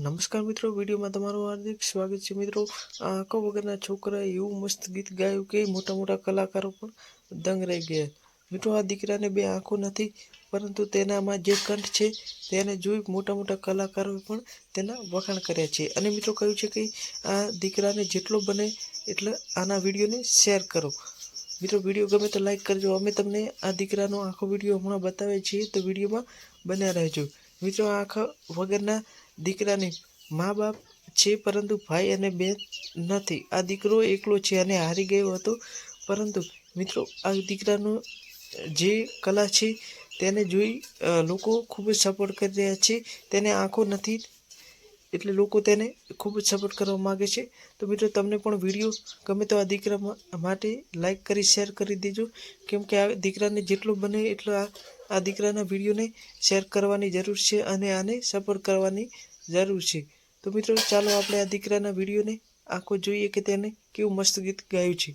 નમસ્કાર મિત્રો, વિડીયોમાં તમારું હાર્દિક સ્વાગત છે. મિત્રો આંખો વગરના છોકરાએ એવું મસ્ત ગીત ગાયું કે મોટા મોટા કલાકારો પણ દંગ રહી ગયા. મિત્રો આ દીકરાને બે આંખો નથી, પરંતુ તેનામાં જે કંઠ છે, તેને જોઈ મોટા મોટા કલાકારોએ પણ તેના વખાણ કર્યા છે. અને મિત્રો કહ્યું છે કે આ દીકરાને જેટલો બને એટલે આના વિડીયોને શેર કરો. મિત્રો વીડિયો ગમે તો લાઈક કરજો. અમે તમને આ દીકરાનો આખો વીડિયો હમણાં બતાવીએ છીએ, તો વિડીયોમાં બન્યા રહેજો. મિત્રો આ આંખ વગરના દીકરાને મા બાપ છે, પરંતુ ભાઈ અને બેન નથી. આ દીકરો એકલો છે અને હારી ગયો હતો, પરંતુ મિત્રો આ દીકરાનો જે કલા છે, તેને જોઈ લોકો ખૂબ જ સપોર્ટ કરી રહ્યા છે. તેને આંખો નથી, એટલે લોકો તેને ખૂબ જ સપોર્ટ કરવા માગે છે. તો મિત્રો, તમને પણ વીડિયો ગમે તો આ દીકરા માટે લાઈક કરી શેર કરી દેજો. કેમ કે આ દીકરાને જેટલો બને એટલો આ આ દીકરાના વિડીયોને શેર કરવાની જરૂર છે અને આને સપોર્ટ કરવાની જરૂર છે. તો મિત્રો, ચાલો આપણે આ દીકરાના વિડીયોને આખો જોઈએ કે તેને કેવું મસ્ત ગીત ગાયું છે.